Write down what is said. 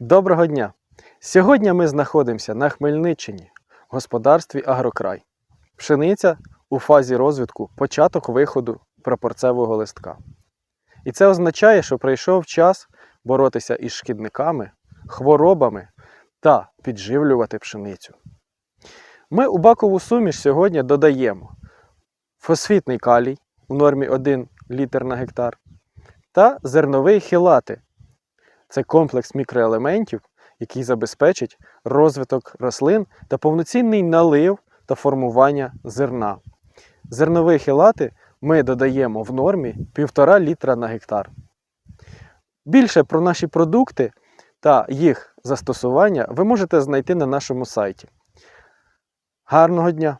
Доброго дня! Сьогодні ми знаходимося на Хмельниччині, в господарстві Агрокрай. Пшениця у фазі розвитку початок виходу прапорцевого листка. І це означає, що прийшов час боротися із шкідниками, хворобами та підживлювати пшеницю. Ми у бакову суміш сьогодні додаємо фосфітний калій у нормі 1 літр на гектар та зерновий хілати це комплекс мікроелементів, який забезпечить розвиток рослин та повноцінний налив та формування зерна. Зернові хілати ми додаємо в нормі 1,5 літра на гектар. Більше про наші продукти та їх застосування ви можете знайти на нашому сайті. Гарного дня!